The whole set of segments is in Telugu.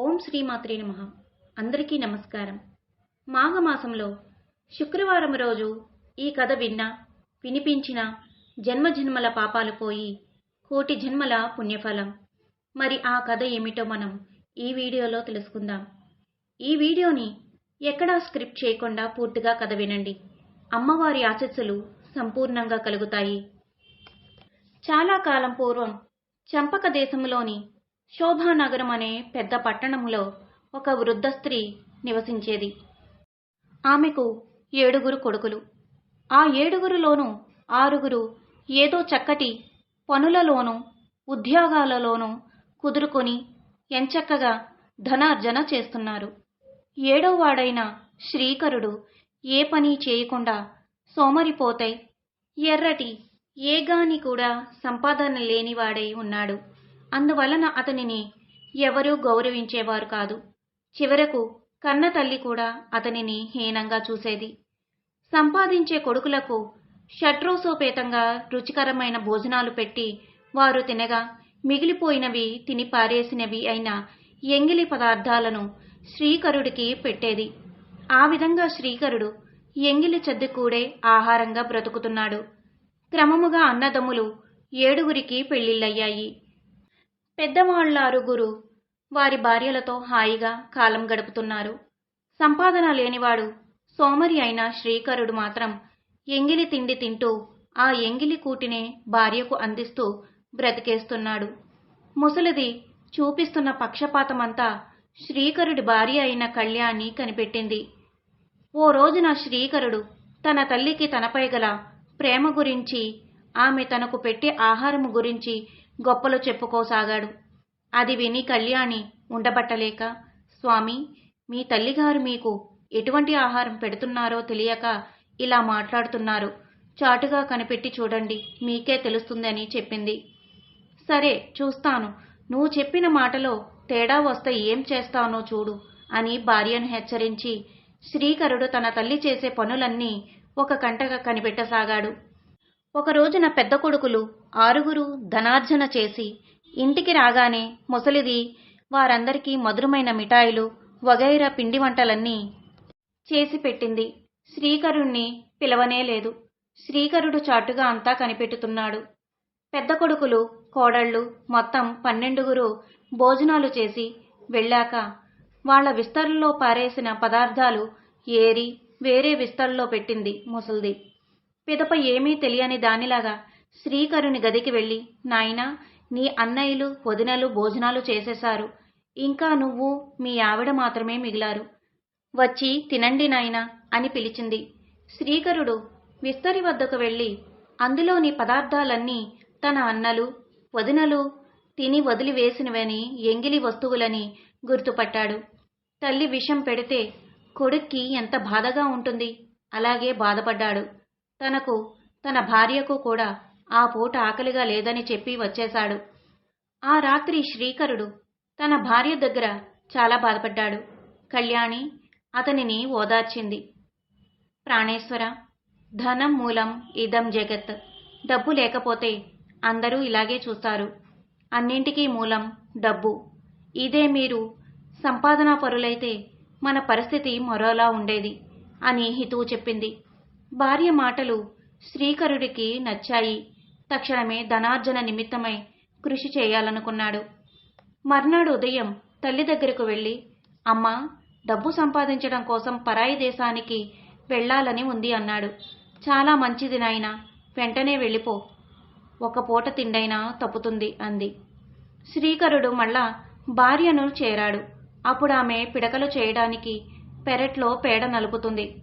ఓం శ్రీమాత్రే నమ. అందరికీ నమస్కారం. మాఘమాసంలో శుక్రవారం రోజు ఈ కథ విన్నా వినిపించిన జన్మజన్మల పాపాలు పోయి కోటి జన్మల పుణ్యఫలం. మరి ఆ కథ ఏమిటో మనం ఈ వీడియోలో తెలుసుకుందాం. ఈ వీడియోని ఎక్కడా స్క్రిప్ట్ చేయకుండా పూర్తిగా కథ వినండి. అమ్మవారి ఆశస్సులు సంపూర్ణంగా కలుగుతాయి. చాలా కాలం పూర్వం చంపక దేశంలోని శోభానగరం అనే పెద్ద పట్టణంలో ఒక వృద్ధ స్త్రీ నివసించేది. ఆమెకు ఏడుగురు కొడుకులు. ఆ ఏడుగురులోనూ ఆరుగురు ఏదో చక్కటి పనులలోనూ ఉద్యోగాలలోనూ కుదురుకొని ఎంచక్కగా ధనార్జన చేస్తున్నారు. ఏడోవాడైన శ్రీకరుడు ఏ పని చేయకుండా సోమరిపోతై ఎర్రటి ఏగాని కూడా సంపాదన లేనివాడై ఉన్నాడు. అందువలన అతనిని ఎవరూ గౌరవించేవారు కాదు. చివరకు కన్న తల్లి కూడా అతనిని హీనంగా చూసేది. సంపాదించే కొడుకులకు షట్రోసోపేతంగా రుచికరమైన భోజనాలు పెట్టి వారు తినగా మిగిలిపోయినవి తిని పారేసినవి అయిన ఎంగిలి పదార్థాలను శ్రీకరుడికి పెట్టేది. ఆ విధంగా శ్రీకరుడు ఎంగిలి చెద్దుకూడే ఆహారంగా బ్రతుకుతున్నాడు. క్రమముగా అన్నదమ్ములు ఏడుగురికి పెళ్ళిళ్ళయ్యాయి పెద్దవాళ్ళ అరుగురు వారి భార్యలతో హాయిగా కాలం గడుపుతున్నారు. సంపాదన లేనివాడు సోమరి అయిన శ్రీకరుడు మాత్రం ఎంగిలి తిండి తింటూ ఆ ఎంగిలి కూటినే భార్యకు అందిస్తూ బ్రతికేస్తున్నాడు. ముసలిది చూపిస్తున్న పక్షపాతమంతా శ్రీకరుడి భార్య అయిన కళ్యాణి కనిపెట్టింది. ఓ రోజున శ్రీకరుడు తన తల్లికి తనపై గల ప్రేమ గురించి ఆమె తనకు పెట్టే ఆహారము గురించి గొప్పలు చెప్పుకోసాగాడు. అది విని కళ్యాణి ఉండబట్టలేక స్వామి మీ తల్లిగారు మీకు ఎటువంటి ఆహారం పెడుతున్నారో తెలియక ఇలా మాట్లాడుతున్నారు. చాటుగా కనిపెట్టి చూడండి మీకే తెలుస్తుందని చెప్పింది. సరే చూస్తాను. నువ్వు చెప్పిన మాటలో తేడా వస్తే ఏం చేస్తానో చూడు అని భార్యను హెచ్చరించి శ్రీకరుడు తన తల్లి చేసే పనులన్నీ ఒక కంటగా కనిపెట్టసాగాడు. ఒక రోజున పెద్ద కొడుకులు ఆరుగురు ధనార్జన చేసి ఇంటికి రాగానే ముసలిది వారందరికీ మధురమైన మిఠాయిలు వగైరా పిండి వంటలన్నీ చేసి పెట్టింది. శ్రీకరుణ్ణి పిలవనే లేదు. శ్రీకరుడు చాటుగా అంతా కనిపెట్టుతున్నాడు. పెద్ద కొడుకులు కోడళ్ళు మొత్తం పన్నెండుగురు భోజనాలు చేసి వెళ్ళాక వాళ్ళ విస్తరుల్లో పారేసిన పదార్థాలు ఏరి వేరే విస్తరులో పెట్టింది ముసల్ది. పిదప ఏమీ తెలియని దానిలాగా శ్రీకరుని గదికి వెళ్ళి నాయనా నీ అన్నయ్యలు వదినలు భోజనాలు చేసేశారు. ఇంకా నువ్వు మీ ఆవిడ మాత్రమే మిగిలారు. వచ్చి తినండి నాయనా అని పిలిచింది. శ్రీకరుడు విస్తరి వద్దకు వెళ్ళి అందులోని పదార్థాలన్నీ తన అన్నలు వదినలు తిని వదిలివేసినవని ఎంగిలి వస్తువులని గుర్తుపట్టాడు. తల్లి విషం పెడితే కొడుక్కి ఎంత బాధగా ఉంటుంది. అలాగే బాధపడ్డాడు. తనకు తన భార్యకు కూడా ఆ పూట ఆకలిగా లేదని చెప్పి వచ్చేశాడు. ఆ రాత్రి శ్రీకరుడు తన భార్య దగ్గర చాలా బాధపడ్డాడు. కళ్యాణి అతనిని ఓదార్చింది. ప్రాణేశ్వర ధనం మూలం ఇదం జగత్. డబ్బు లేకపోతే అందరూ ఇలాగే చూస్తారు. అన్నింటికీ మూలం డబ్బు. ఇదే మీరు సంపాదనా పరులైతే మన పరిస్థితి మరోలా ఉండేది అని హితువు చెప్పింది. భార్య మాటలు శ్రీకరుడికి నచ్చాయి. తక్షణమే ధనార్జన నిమిత్తమై కృషి చేయాలనుకున్నాడు. మర్నాడు ఉదయం తల్లి దగ్గరకు వెళ్ళి అమ్మ డబ్బు సంపాదించడం కోసం పరాయి దేశానికి వెళ్ళాలని ఉంది అన్నాడు. చాలా మంచిది నాయన వెంటనే వెళ్ళిపో. ఒక పూట తిండైనా తప్పుతుంది అంది. శ్రీకరుడు మళ్ళా భార్యను చేరాడు. అప్పుడు ఆమె పిడకలు చేయడానికి పెరట్లో పేడ నలుపుతుంది.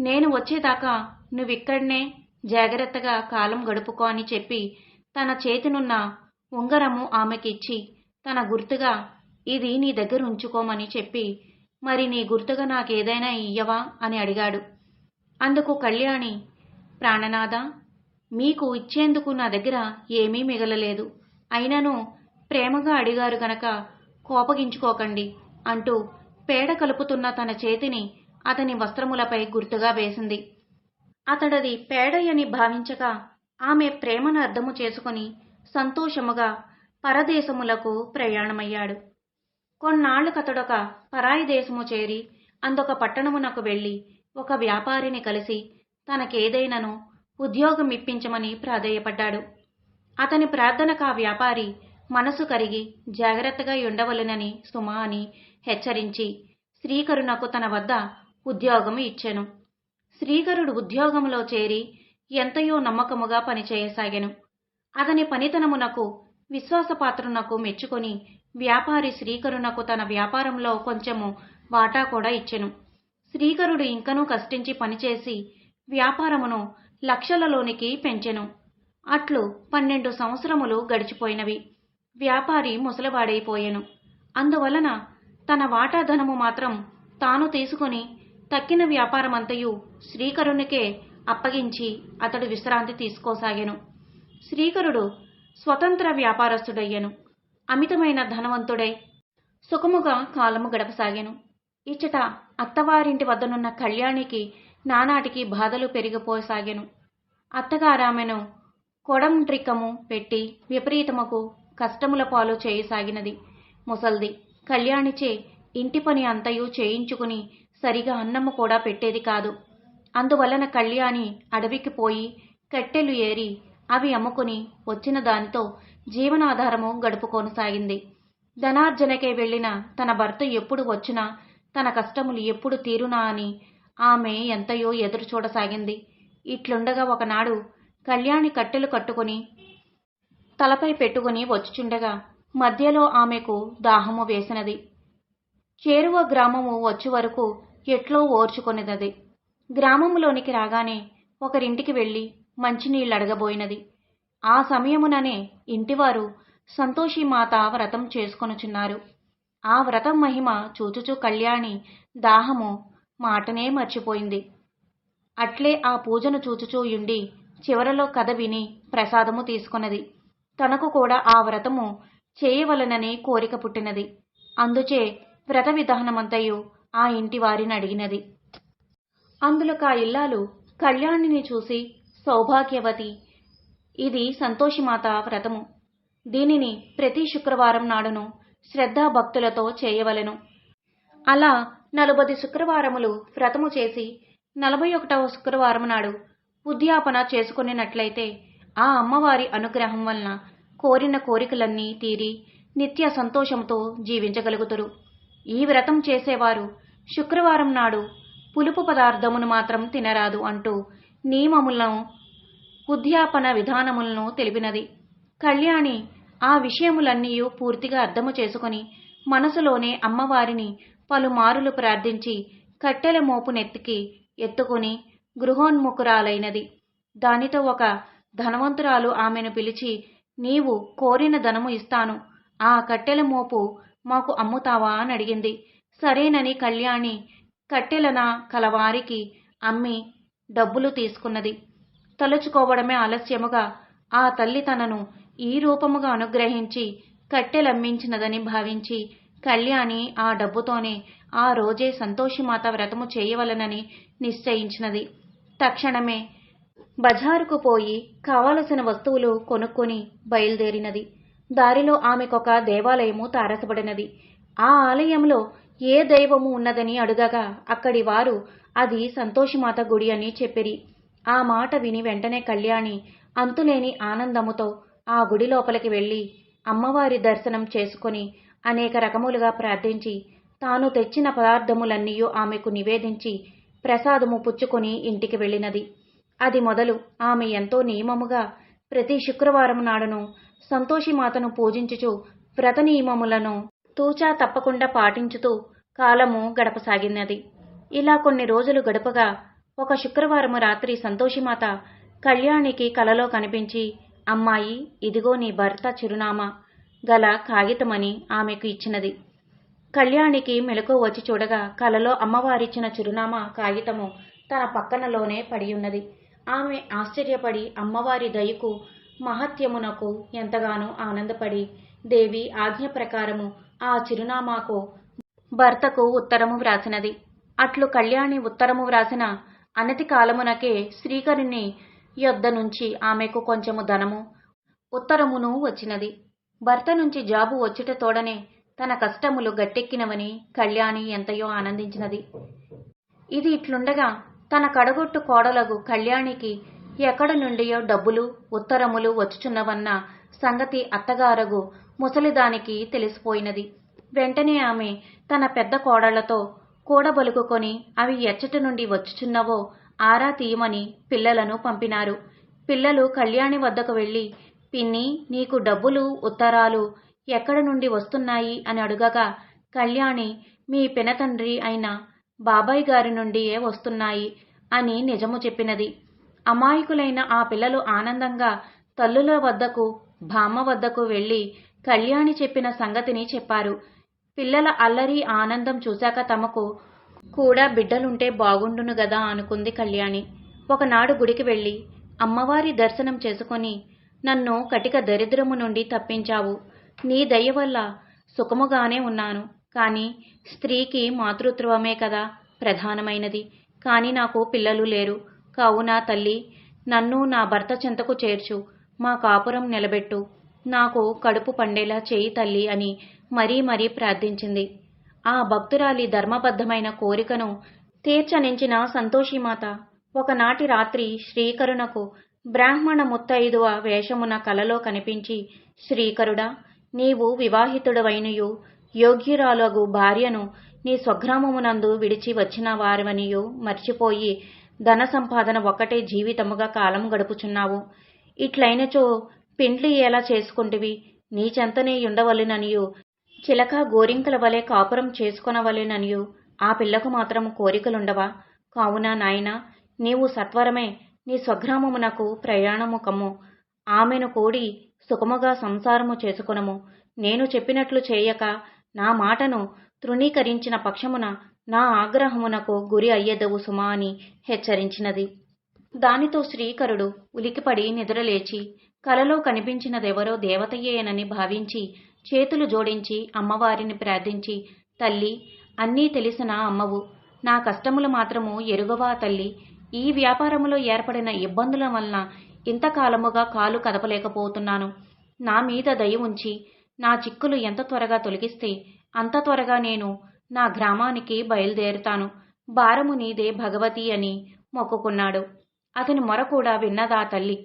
నేను వచ్చేదాకా నువ్విక్కడనే జాగ్రత్తగా కాలం గడుపుకో అని చెప్పి తన చేతినున్న ఉంగరము ఆమెకిచ్చి తన గుర్తుగా ఇది నీ దగ్గర ఉంచుకోమని చెప్పి మరి నీ గుర్తుగా నాకేదైనా ఇయ్యవా? అని అడిగాడు. అందుకు కళ్యాణి ప్రాణనాథ మీకు ఇచ్చేందుకు నా దగ్గర ఏమీ మిగలలేదు. అయినను ప్రేమగా అడిగారు గనక కోపగించుకోకండి అంటూ పేడ కలుపుతున్న తన చేతిని అతని వస్త్రములపై గుర్తుగా వేసింది. అతడది పేడయని భావించగా ఆమె ప్రేమను అర్థము చేసుకుని సంతోషముగా పరదేశములకు ప్రయాణమయ్యాడు. కొన్నాళ్ళకతడొక పరాయి దేశము చేరి అందొక పట్టణమునకు వెళ్ళి ఒక వ్యాపారిని కలిసి తనకేదైనను ఉద్యోగం ఇప్పించమని ప్రాధేయపడ్డాడు. అతని ప్రార్థనకు ఆ వ్యాపారి మనసు కరిగి జాగ్రత్తగా ఉండవలెనని సుమా అని హెచ్చరించి శ్రీకరునకు తన వద్ద ఉద్యోగము ఇచ్చెను. శ్రీకరుడు ఉద్యోగములో చేరి ఎంతయో నమ్మకముగా పనిచేయసాగెను. అతని పనితనమునకు విశ్వాసపాత్రునకు మెచ్చుకొని వ్యాపారి శ్రీకరునకు తన వ్యాపారంలో కొంచెము వాటా కూడా ఇచ్చెను. శ్రీకరుడు ఇంకనూ కష్టించి పనిచేసి వ్యాపారమును లక్షలలోనికి పెంచెను. అట్లు పన్నెండు సంవత్సరములు గడిచిపోయినవి. వ్యాపారి ముసలివాడైపోయెను. అందువలన తన వాటాధనము మాత్రం తాను తీసుకుని తక్కిన వ్యాపారమంతయు శ్రీకరునికే అప్పగించి అతడు విశ్రాంతి తీసుకోసాగాను. శ్రీకరుడు స్వతంత్ర వ్యాపారస్తుడయ్యాను. అమితమైన ధనవంతుడై సుఖముగా కాలము గడపసాగాను. ఇచ్చట అత్తవారింటి వద్దనున్న కళ్యాణికి నానాటికి బాధలు పెరిగిపోసాగాను. అత్తగారామెను కొడంట్రికము పెట్టి విపరీతముకు కష్టముల పాలు చేయసాగినది. ముసల్ది కళ్యాణిచే ఇంటి పని అంతయు చేయించుకుని సరిగా అన్నము కూడా పెట్టేది కాదు. అందువలన కళ్యాణి అడవికి పోయి కట్టెలు ఏరి అవి అమ్ముకుని వచ్చిన దానితో జీవనాధారము గడుపుకొనసాగింది. ధనార్జనకే వెళ్ళిన తన భర్త ఎప్పుడు వచ్చినా తన కష్టములు ఎప్పుడు తీరునా అని ఆమె ఎంతయో ఎదురుచూడసాగింది ఇట్లుండగా ఒకనాడు కళ్యాణి కట్టెలు కట్టుకుని తలపై పెట్టుకుని వచ్చుచుండగా మధ్యలో ఆమెకు దాహము వేసినది. చేరువ గ్రామము వచ్చి వరకు ఎట్లో ఓర్చుకొనిదది గ్రామంలోనికి రాగానే ఒకరింటికి వెళ్ళి మంచినీళ్ళు అడగబోయినది ఆ సమయముననే ఇంటివారు సంతోషిమాత వ్రతం చేసుకొనుచున్నారు. ఆ వ్రతం మహిమ చూచుచూ కళ్యాణి దాహము మాటనే మర్చిపోయింది. అట్లే ఆ పూజను చూచుచూ యుండి చివరలో కథ విని ప్రసాదము తీసుకొన్నది తనకు కూడా ఆ వ్రతము చేయవలనని కోరిక పుట్టినది. అందుచే వ్రత విధానమంతయు ఆ ఇంటి వారిని అడిగినది. అందులో ఇల్లాలు కళ్యాణిని చూసి సౌభాగ్యవతి ఇది సంతోషిమాత వ్రతము. దీనిని ప్రతి శుక్రవారం నాడును శ్రద్ధాభక్తులతో చేయవలెను. అలా నలభై శుక్రవారములు వ్రతము చేసి నలభై ఒకటవ శుక్రవారం నాడు ఉద్యాపన చేసుకునేనట్లయితే ఆ అమ్మవారి అనుగ్రహం వలన కోరిన కోరికలన్నీ తీరి నిత్య సంతోషంతో జీవించగలుగుతురు. ఈ వ్రతం చేసేవారు. శుక్రవారం నాడు పులుపు పదార్థమును మాత్రం తినరాదు అంటూ నియమములను ఉద్యాపన విధానములను తెలిపినది. కళ్యాణి ఆ విషయములన్నీ పూర్తిగా అర్థము చేసుకుని మనసులోనే అమ్మవారిని పలుమారులు ప్రార్థించి కట్టెల మోపు నెత్తికి ఎత్తుకుని గృహోన్ముఖురాలైనది. దానితో ఒక ధనవంతురాలు ఆమెను పిలిచి నీవు కోరిన ధనము ఇస్తాను. ఆ కట్టెల మోపు మాకు అమ్ముతావా అని అడిగింది. సరేనని కళ్యాణి కట్టెలన కలవారికి అమ్మి డబ్బులు తీసుకున్నది. తలుచుకోవడమే ఆలస్యముగా ఆ తల్లి తనను ఈ రూపముగా అనుగ్రహించి కట్టెలమ్మించినదని భావించి కళ్యాణి ఆ డబ్బుతోనే ఆ రోజే సంతోషిమాత వ్రతము చేయవలనని నిశ్చయించినది. తక్షణమే బజారుకు పోయి కావలసిన వస్తువులు కొనుక్కొని బయలుదేరినది. దారిలో ఆమెకొక దేవాలయము తారసపడినది. ఆ ఆలయంలో ఏ దైవము ఉన్నదని అడుగగా అక్కడి వారు అది సంతోషమాత గుడి అని చెప్పిరి. ఆ మాట విని వెంటనే కళ్యాణి అంతులేని ఆనందముతో ఆ గుడి లోపలికి వెళ్ళి అమ్మవారి దర్శనం చేసుకుని అనేక రకములుగా ప్రార్థించి తాను తెచ్చిన పదార్థములన్నీయూ ఆమెకు నివేదించి ప్రసాదము పుచ్చుకొని ఇంటికి వెళ్ళినది. అది మొదలు ఆమె ఎంతో నియమముగా ప్రతి శుక్రవారం నాడును సంతోషిమాతను పూజించుచు వ్రత నియమములను తూచా తప్పకుండా పాటించుతూ కాలము గడపసాగినది. ఇలా కొన్ని రోజులు గడపగా ఒక శుక్రవారము రాత్రి సంతోషిమాత కళ్యాణికి కలలో కనిపించి అమ్మాయి ఇదిగో నీ భర్త చిరునామా గల కాగితమని ఆమెకు ఇచ్చినది. కళ్యాణికి మెలకు వచ్చి చూడగా కలలో అమ్మవారిచ్చిన చిరునామా కాగితము తన పక్కనలోనే పడియున్నది. ఆమె ఆశ్చర్యపడి అమ్మవారి దయకు మహత్యమునకు ఎంతగానో ఆనందపడి దేవి ఆజ్ఞ ప్రకారము ఆ చిరునామాకు భర్తకు ఉత్తరము వ్రాసినది. అట్లు కళ్యాణి ఉత్తరము వ్రాసిన అనతి కాలమునకే శ్రీకరుని యొద్ద నుంచి ఆమెకు కొంచెము ధనము ఉత్తరమును వచ్చినది. భర్త నుంచి జాబు వచ్చుట తోడనే తన కష్టములు గట్టెక్కినవని కళ్యాణి ఎంతయో ఆనందించినది. ఇది ఇట్లుండగా తన కడగొట్టు కోడలగు కళ్యాణికి ఎక్కడ నుండియో డబ్బులు ఉత్తరములు వచ్చుచున్నవన్న సంగతి అత్తగారగు ముసలిదానికి తెలిసిపోయినది. వెంటనే ఆమె తన పెద్ద కోడళ్ళతో కూడబలుకుకొని అవి ఎచ్చటి నుండి వచ్చుచున్నవో ఆరా తీయమని పిల్లలను పంపినారు. పిల్లలు కళ్యాణి వద్దకు వెళ్ళి పిన్ని నీకు డబ్బులు ఉత్తరాలు ఎక్కడ నుండి వస్తున్నాయి అని అడుగగా కళ్యాణి మీ పినతండ్రి అయిన బాబాయ్ గారి నుండియే వస్తున్నాయి అని నిజము చెప్పినది. అమాయకులైన ఆ పిల్లలు ఆనందంగా తల్లుల వద్దకు బామ్మ వద్దకు వెళ్ళి కళ్యాణి చెప్పిన సంగతిని చెప్పారు. పిల్లల అల్లరి ఆనందం చూశాక తమకు కూడా బిడ్డలుంటే బాగుండును గదా అనుకుంది కళ్యాణి. ఒకనాడు గుడికి వెళ్ళి అమ్మవారి దర్శనం చేసుకొని నన్ను కటిక దరిద్రము నుండి తప్పించావు. నీ దయ వల్ల సుఖముగానే ఉన్నాను. కానీ స్త్రీకి మాతృత్వమే కదా ప్రధానమైనది. కానీ నాకు పిల్లలు లేరు. కావున తల్లి నన్ను నా భర్త చెంతకు చేర్చు. మా కాపురం నిలబెట్టు. నాకు కడుపు పండేలా చేయి తల్లి అని మరీ మరీ ప్రార్థించింది. ఆ భక్తురాలి ధర్మబద్ధమైన కోరికను తీర్చనించిన సంతోషిమాత ఒకనాటి రాత్రి శ్రీకరునకు బ్రాహ్మణ ముత్తైదువ వేషమున కలలో కనిపించి శ్రీకరుడా నీవు వివాహితుడవైనయు. యోగ్యురాలగు భార్యను నీ స్వగ్రామమునందు విడిచి వచ్చిన వారివనియు మర్చిపోయి ధన సంపాదన ఒక్కటే జీవితముగా కాలం గడుపుచున్నావు. ఇట్లైనచో పిండ్లి ఎలా చేసుకుంటివి? నీచెంతనే ఉండవలెననియు చిలక గోరింకల వలె కాపురం చేసుకొనవలెననియు. ఆ పిల్లకు మాత్రం కోరికలుండవా? కావున నాయన నీవు సత్వరమే నీ స్వగ్రామమునకు ప్రయాణము కమ్ము ఆమెను కూడి సుఖముగా సంసారము చేసుకొనము. నేను చెప్పినట్లు చేయక నా మాటను తృణీకరించిన పక్షమున నా ఆగ్రహమునకు గురి అయ్యేదవు సుమా అని హెచ్చరించినది. దానితో శ్రీకరుడు ఉలికిపడి నిద్రలేచి కలలో కనిపించినదెవరో దేవతయ్యేనని భావించి చేతులు జోడించి అమ్మవారిని ప్రార్థించి తల్లి అన్నీ తెలిసిన అమ్మవు. నా కష్టములు మాత్రము ఎరుగవా తల్లి? ఈ వ్యాపారములో ఏర్పడిన ఇబ్బందుల వలన ఇంతకాలముగా కాలు కదపలేకపోతున్నాను. నా మీద దయ ఉంచి నా చిక్కులు ఎంత త్వరగా తొలగిస్తే అంత త్వరగా నేను నా గ్రామానికి బయలుదేరుతాను. భారము నీదే భగవతి అని మొక్కుకున్నాడు. అతని మొర కూడా విన్నదా తల్లి?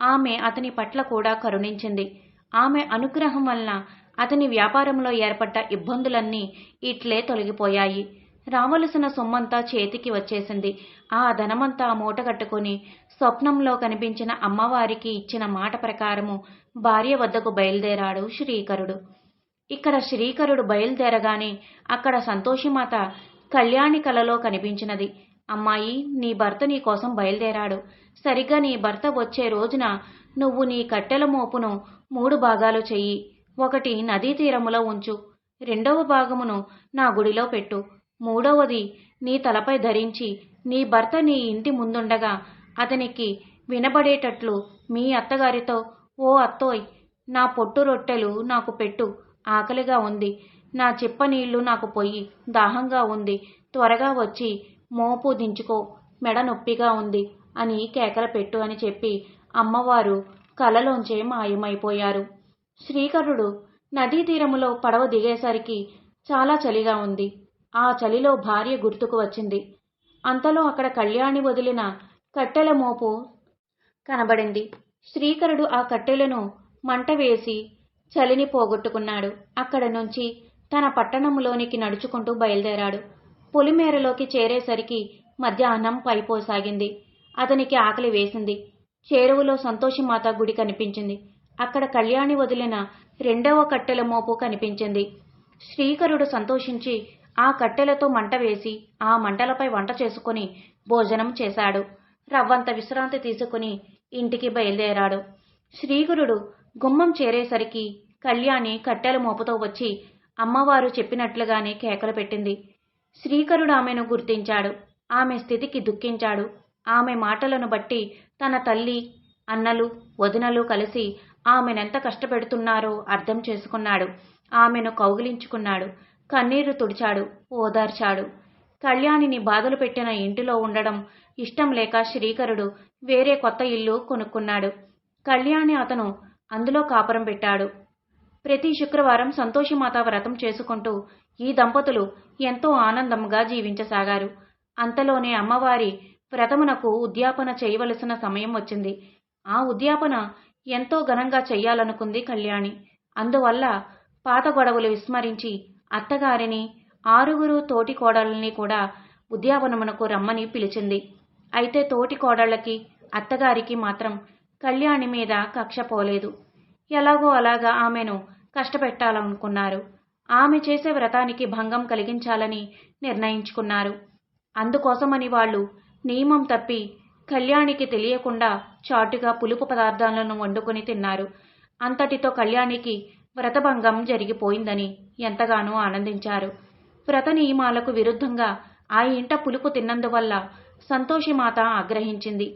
ఆమె అతని పట్ల కూడా కరుణించింది. ఆమె అనుగ్రహం వలన అతని వ్యాపారంలో ఏర్పడ్డ ఇబ్బందులన్నీ ఇట్లే తొలగిపోయాయి. రావలసిన సొమ్మంతా చేతికి వచ్చేసింది. ఆ ధనమంతా మూటగట్టుకుని స్వప్నంలో కనిపించిన అమ్మవారికి ఇచ్చిన మాట ప్రకారము భార్య వద్దకు బయలుదేరాడు శ్రీకరుడు. ఇక్కడ శ్రీకరుడు బయలుదేరగానే అక్కడ సంతోషిమాత కళ్యాణి కలలో కనిపించినది. అమ్మాయి నీ భర్త నీ కోసం బయలుదేరాడు. సరిగ్గా నీ భర్త వచ్చే రోజున నువ్వు నీ కట్టెల మోపును మూడు భాగాలు చెయ్యి. ఒకటి నదీ తీరములో ఉంచు. రెండవ భాగమును నా గుడిలో పెట్టు. మూడవది నీ తలపై ధరించి నీ భర్త నీ ఇంటి ముందుండగా అతనికి వినబడేటట్లు మీ అత్తగారితో ఓ అత్తోయ్ నా పొట్టు రొట్టెలు నాకు పెట్టు ఆకలిగా ఉంది నా చిప్ప నీళ్ళు నాకు పొయ్యి దాహంగా ఉంది త్వరగా వచ్చి మోపు దించుకో మెడ నొప్పిగా ఉంది అని కేకల పెట్టు అని చెప్పి అమ్మవారు కలలోంచే మాయమైపోయారు. శ్రీకరుడు నదీ తీరములో పడవ దిగేసరికి చాలా చలిగా ఉంది. ఆ చలిలో భార్య గుర్తుకు వచ్చింది. అంతలో అక్కడ కళ్యాణి వదిలిన కట్టెల మోపు కనబడింది. శ్రీకరుడు ఆ కట్టెలను మంట వేసి చలిని పోగొట్టుకున్నాడు. అక్కడ నుంచి తన పట్టణంలోనికి నడుచుకుంటూ బయలుదేరాడు. పొలిమేరలోకి చేరేసరికి మధ్యాహ్నం పైపోసాగింది. అతనికి ఆకలి వేసింది. చేరువలో సంతోషమాత గుడి కనిపించింది. అక్కడ కళ్యాణి వదిలిన రెండవ కట్టెల మోపు కనిపించింది. శ్రీకరుడు సంతోషించి ఆ కట్టెలతో మంట వేసి ఆ మంటలపై వంట చేసుకుని భోజనం చేశాడు. రవ్వంత విశ్రాంతి తీసుకుని ఇంటికి బయలుదేరాడు. శ్రీగురుడు గుమ్మం చేరేసరికి కళ్యాణి కట్టెల మోపుతో వచ్చి అమ్మవారు చెప్పినట్లుగానే కేకలు పెట్టింది. శ్రీకరుడు ఆమెను గుర్తించాడు. ఆమె స్థితికి దుఃఖించాడు. ఆమె మాటలను బట్టి తన తల్లి అన్నలు వదినలు కలిసి ఆమెనెంత కష్టపెడుతున్నారో అర్థం చేసుకున్నాడు. ఆమెను కౌగిలించుకున్నాడు. కన్నీరు తుడిచాడు ఓదార్చాడు. కళ్యాణిని బాధలు పెట్టిన ఇంటిలో ఉండడం ఇష్టం లేక శ్రీకరుడు వేరే కొత్త ఇల్లు కొనుక్కున్నాడు. కళ్యాణి అతను అందులో కాపురం పెట్టాడు. ప్రతి శుక్రవారం సంతోషిమాత వ్రతం చేసుకుంటూ ఈ దంపతులు ఎంతో ఆనందంగా జీవించసాగారు. అంతలోనే అమ్మవారి వ్రతమునకు ఉద్యాపన చేయవలసిన సమయం వచ్చింది. ఆ ఉద్యాపన ఎంతో ఘనంగా చెయ్యాలనుకుంది కళ్యాణి. అందువల్ల పాత గొడవలు విస్మరించి అత్తగారిని ఆరుగురు తోటి కోడళ్ళని కూడా ఉద్యావనమునకు రమ్మని పిలిచింది. అయితే తోటి కోడళ్ళకి అత్తగారికి మాత్రం కళ్యాణి మీద కక్ష పోలేదు. ఎలాగో అలాగా ఆమెను కష్టపెట్టాలనుకున్నారు. ఆమె చేసే వ్రతానికి భంగం కలిగించాలని నిర్ణయించుకున్నారు. అందుకోసమని వాళ్ళు నియమం తప్పి కళ్యాణికి తెలియకుండా చాటుగా పులుపు పదార్థాలను వండుకొని తిన్నారు. అంతటితో కళ్యాణికి వ్రతభంగం జరిగిపోయిందని ఎంతగానో ఆనందించారు. వ్రత నియమాలకు విరుద్ధంగా ఆ ఇంట పులుపు తిన్నందువల్ల సంతోషిమాత ఆగ్రహించింది.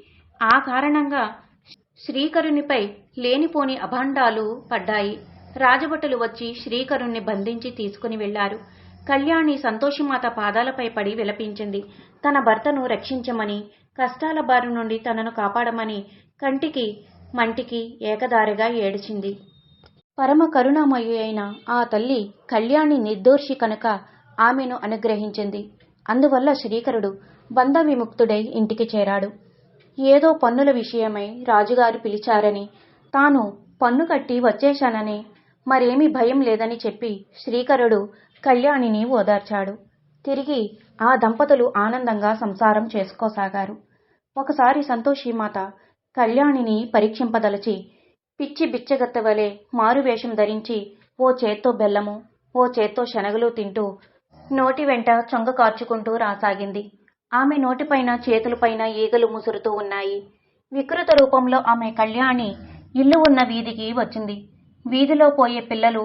ఆ కారణంగా శ్రీకరునిపై లేనిపోని అభాండాలు పడ్డాయి. రాజభటులు వచ్చి శ్రీకరుణ్ణి బంధించి తీసుకుని వెళ్ళారు కళ్యాణి సంతోషిమాత పాదాలపై పడి విలపించింది. తన భర్తను రక్షించమని కష్టాల బారి నుండి తనను కాపాడమని కంటికి మంటికి ఏకదారిగా ఏడిచింది. పరమ కరుణామయు అయిన ఆ తల్లి కళ్యాణి నిర్దోషి కనుక ఆమెను అనుగ్రహించింది. అందువల్ల శ్రీకరుడు బంధ విముక్తుడై ఇంటికి చేరాడు. ఏదో పన్నుల విషయమై రాజుగారు పిలిచారని తాను పన్ను కట్టి వచ్చేశానని మరేమీ భయం లేదని చెప్పి శ్రీకరుడు కళ్యాణిని ఓదార్చాడు. తిరిగి ఆ దంపతులు ఆనందంగా సంసారం చేసుకోసాగారు. ఒకసారి సంతోషిమాత కళ్యాణిని పరీక్షింపదలచి పిచ్చి బిచ్చగత్త వలె మారువేషం ధరించి ఓ చేత్తో బెల్లము ఓ చేత్తో శనగలు తింటూ నోటి వెంట చొంగ కార్చుకుంటూ రాసాగింది. ఆమె నోటిపైన చేతులపైన ఈగలు ముసురుతూ ఉన్నాయి. వికృత రూపంలో ఆమె కళ్యాణి ఇల్లు ఉన్న వీధికి వచ్చింది. వీధిలో పోయే పిల్లలు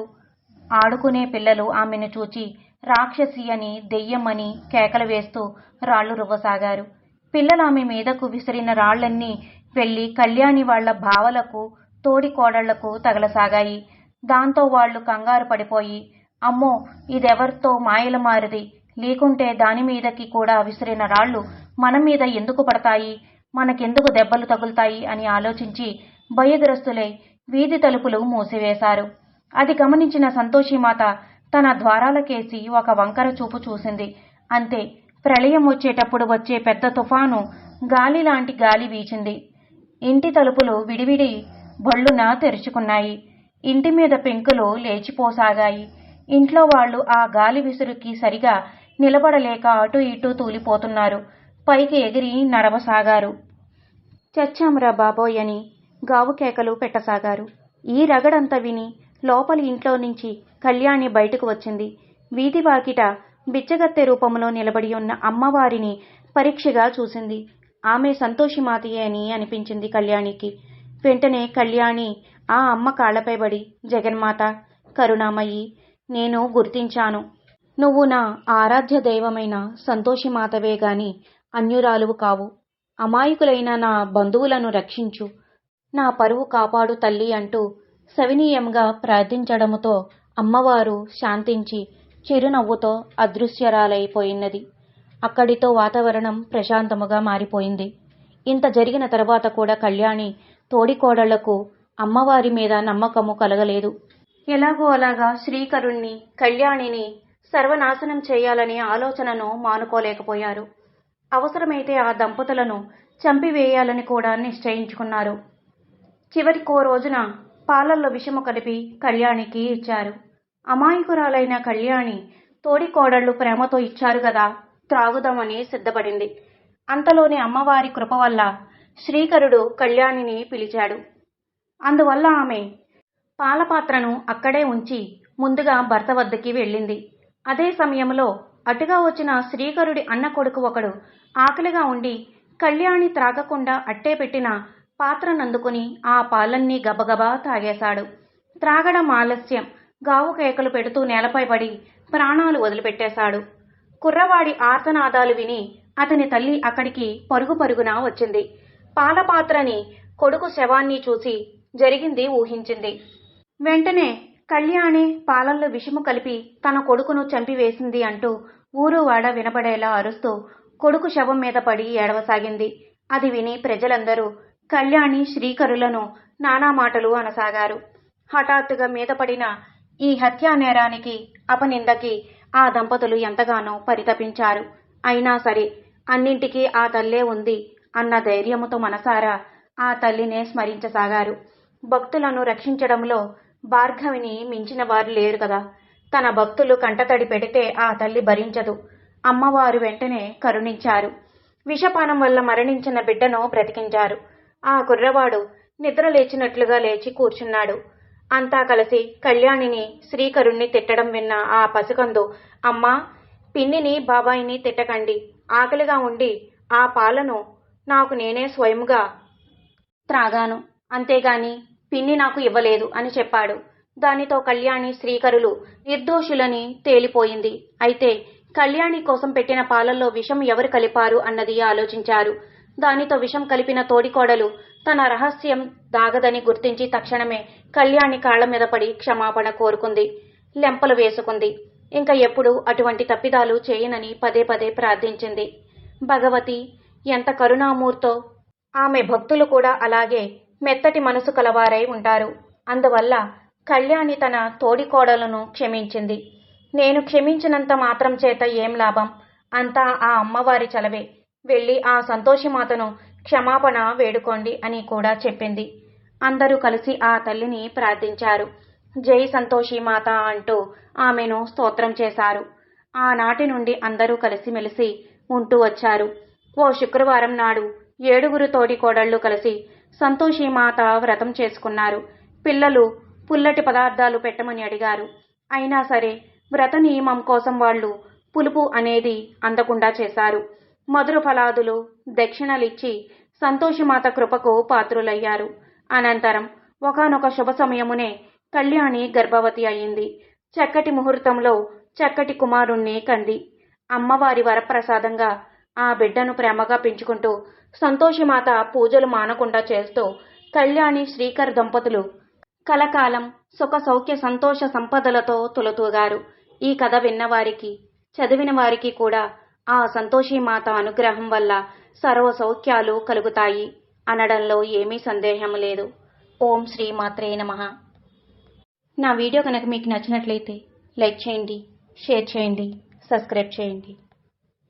ఆడుకునే పిల్లలు ఆమెను చూచి రాక్షసి అని దెయ్యమని కేకలు వేస్తూ రాళ్ళు రువ్వసాగారు. పిల్లలు ఆమె మీదకు విసిరిన రాళ్ళన్నీ వెళ్ళి కళ్యాణి వాళ్ళ భావలకు తోడి కోడళ్ళకు తగలసాగాయి. దాంతో వాళ్ళు కంగారు పడిపోయి అమ్మో ఇదెవరితో మాయల మారిది? లేకుంటే దాని మీదకి కూడా విసిరిన రాళ్ళు మన మీద ఎందుకు పడతాయి? మనకెందుకు దెబ్బలు తగులుతాయి? అని ఆలోచించి భయగ్రస్తులై వీధి తలుపులు మూసివేశారు. అది గమనించిన సంతోషిమాత తన ద్వారాలకేసి ఒక వంకర చూపు చూసింది. అంతే ప్రళయం వచ్చేటప్పుడు వచ్చే పెద్ద తుఫాను గాలి లాంటి గాలి వీచింది. ఇంటి తలుపులు విడివిడి బళ్ళున తెరుచుకున్నాయి. ఇంటి మీద పెంకులు లేచిపోసాగాయి. ఇంట్లో వాళ్ళు ఆ గాలి విసురుకి సరిగా నిలబడలేక అటు ఇటు తూలిపోతున్నారు. పైకి ఎగిరి నడవసాగారు. చచ్చాంరా బాబోయ్ అని గావు కేకలు పెట్టసాగారు. ఈ రగడంతా విని లోపలి ఇంట్లో నుంచి కళ్యాణి బయటకు వచ్చింది. వీధి వాకిట బిచ్చగత్తె రూపంలో నిలబడి ఉన్న అమ్మవారిని పరీక్షగా చూసింది. ఆమె సంతోషిమాతయే అని అనిపించింది కళ్యాణికి. వెంటనే కళ్యాణి ఆ అమ్మ కాళ్ళపై పడి జగన్మాత కరుణామయి నేను గుర్తించాను. నువ్వు నా ఆరాధ్య దైవమైన సంతోషిమాతవే గాని అన్యురాలువు కావు. అమాయకులైన నా బంధువులను రక్షించు. నా పరువు కాపాడు తల్లి అంటూ సవినీయంగా ప్రార్థించడముతో అమ్మవారు శాంతించి చిరునవ్వుతో అదృశ్యరాలైపోయినది. అక్కడితో వాతావరణం ప్రశాంతముగా మారిపోయింది. ఇంత జరిగిన తర్వాత కూడా కళ్యాణి తోడికోడళ్ళకు అమ్మవారి మీద నమ్మకము కలగలేదు. ఎలాగో అలాగా శ్రీకరుణ్ణి కళ్యాణిని సర్వనాశనం చేయాలనే ఆలోచనను మానుకోలేకపోయారు. అవసరమైతే ఆ దంపతులను చంపివేయాలని కూడా నిశ్చయించుకున్నారు. చివరికో రోజున పాలల్లో విషము కలిపి కళ్యాణికి ఇచ్చారు. అమాయకురాలైన కళ్యాణి తోడికోడళ్ళు ప్రేమతో ఇచ్చారు కదా త్రాగుదామని సిద్ధపడింది. అంతలోనే అమ్మవారి కృప వల్ల శ్రీకరుడు కళ్యాణిని పిలిచాడు. అందువల్ల ఆమె పాలపాత్రను అక్కడే ఉంచి ముందుగా భర్త వద్దకి వెళ్ళింది. అదే సమయంలో అటుగా వచ్చిన శ్రీకరుడి అన్న కొడుకు ఒకడు ఆకలిగా ఉండి కళ్యాణి త్రాగకుండా అట్టే పెట్టిన పాత్రనందుకుని ఆ పాలన్నీ గబగబా తాగేశాడు. త్రాగడం ఆలస్యం. గావు కేకలు పెడుతూ నేలపై పడి ప్రాణాలు వదిలిపెట్టేశాడు. కుర్రవాడి ఆర్తనాదాలు విని అతని తల్లి అక్కడికి పరుగు పరుగున వచ్చింది. పాలపాత్రని కొడుకు శవాన్ని చూసి జరిగింది ఊహించింది. వెంటనే కళ్యాణి పాలల్లో విషము కలిపి తన కొడుకును చంపివేసింది అంటూ ఊరు వాడ వినపడేలా అరుస్తూ కొడుకు శవం మీద పడి ఏడవసాగింది. అది విని ప్రజలందరూ కళ్యాణి శ్రీకరులను నానా మాటలు అనసాగారు. హఠాత్తుగా మీద పడిన ఈ హత్యా నేరానికి అపనిందకి ఆ దంపతులు ఎంతగానో పరితపించారు. అయినా సరే అన్నింటికీ ఆ తల్లే ఉంది. అన్న ధైర్యముతో మనసారా ఆ తల్లినే స్మరించసాగారు. భక్తులను రక్షించడంలో భార్గవిని మించిన వారు లేరు కదా. తన భక్తులు కంటతడి పెడితే ఆ తల్లి భరించదు. అమ్మవారు వెంటనే కరుణించారు. విషపానం వల్ల మరణించిన బిడ్డను బ్రతికించారు. ఆ కుర్రవాడు నిద్ర లేచినట్లుగా లేచి కూర్చున్నాడు. అంతా కలిసి కళ్యాణిని శ్రీకరుణ్ణి తిట్టడం విన్న ఆ పసికందు అమ్మా పిన్నిని బాబాయిని తిట్టకండి. ఆకలిగా ఉండి ఆ పాలను నాకు నేనే స్వయంగా త్రాగాను. అంతేగాని పిన్ని నాకు ఇవ్వలేదు అని చెప్పాడు. దానితో కళ్యాణి శ్రీకరులు నిర్దోషులని తేలిపోయింది. అయితే కళ్యాణి కోసం పెట్టిన పాలల్లో విషం ఎవరు కలిపారు అన్నది ఆలోచించారు. దానితో విషం కలిపిన తోడికోడలు తన రహస్యం దాగదని గుర్తించి తక్షణమే కళ్యాణి కాళ్ళ మీద పడి క్షమాపణ కోరుకుంది. లెంపలు వేసుకుంది. ఇంకా ఎప్పుడు అటువంటి తప్పిదాలు చేయనని పదే పదే ప్రార్థించింది. భగవతి ఎంత కరుణామూర్తో. ఆమె భక్తులు కూడా అలాగే మెత్తటి మనసు కలవారై ఉంటారు. అందువల్ల కళ్యాణి తన తోడికోడలను క్షమించింది. నేను క్షమించినంత మాత్రం చేత ఏం లాభం? అంతా ఆ అమ్మవారి చలవే. వెళ్ళి ఆ సంతోషిమాతను క్షమాపణ వేడుకోండి అని కూడా చెప్పింది. అందరూ కలిసి ఆ తల్లిని ప్రార్థించారు. జై సంతోషి మాత అంటూ ఆమెను స్తోత్రం చేశారు. ఆనాటి నుండి అందరూ కలిసిమెలిసి ఉంటూ వచ్చారు. ఓ శుక్రవారం నాడు ఏడుగురు తోడి కోడళ్ళు కలిసి సంతోషి మాత వ్రతం చేసుకున్నారు. పిల్లలు పుల్లటి పదార్థాలు పెట్టమని అడిగారు. అయినా సరే వ్రత నియమం కోసం వాళ్ళు పులుపు అనేది అందకుండా చేశారు. మధుర ఫలాదులు దక్షిణలిచ్చి సంతోషిమాత కృపకు పాత్రులయ్యారు. అనంతరం ఒకనొక శుభ సమయమునే కళ్యాణి గర్భవతి అయింది. చక్కటి ముహూర్తంలో చక్కటి కుమారుణ్ణి కంది. అమ్మవారి వరప్రసాదంగా ఆ బిడ్డను ప్రేమగా పెంచుకుంటూ సంతోషిమాత పూజలు మానకుండా చేస్తూ కళ్యాణి శ్రీకర్ దంపతులు కలకాలం సుఖ సౌఖ్య సంతోష సంపదలతో తులతూగారు. ఈ కథ విన్నవారికి చదివిన వారికి కూడా ఆ సంతోషి మాత అనుగ్రహం వల్ల సర్వ సౌఖ్యాలు కలుగుతాయి అనడంలో ఏమీ సందేహం లేదు. ఓం శ్రీ మాత్రే నమః. నా వీడియో కనుక మీకు నచ్చినట్లయితే లైక్ చేయండి షేర్ చేయండి సబ్స్క్రైబ్ చేయండి.